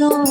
No.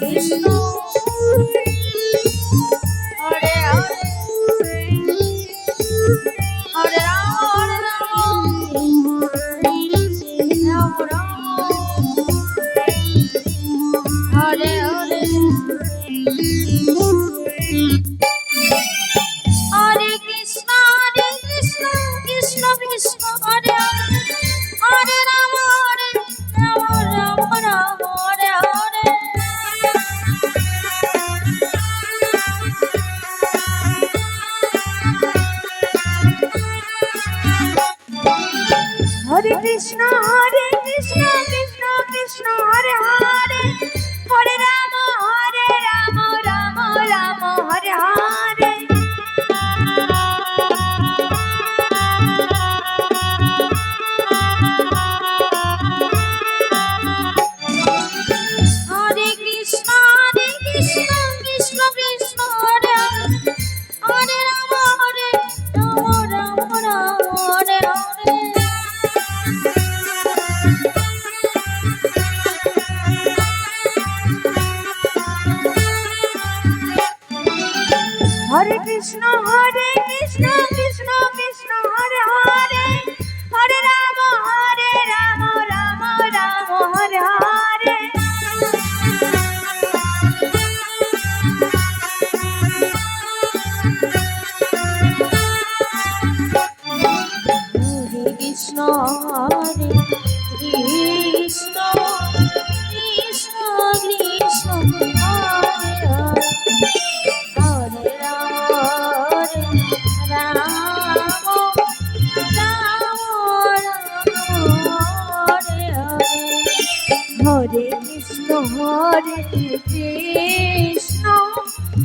Krishna. Krishna Hare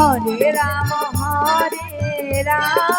Hare Ram Hare Ram.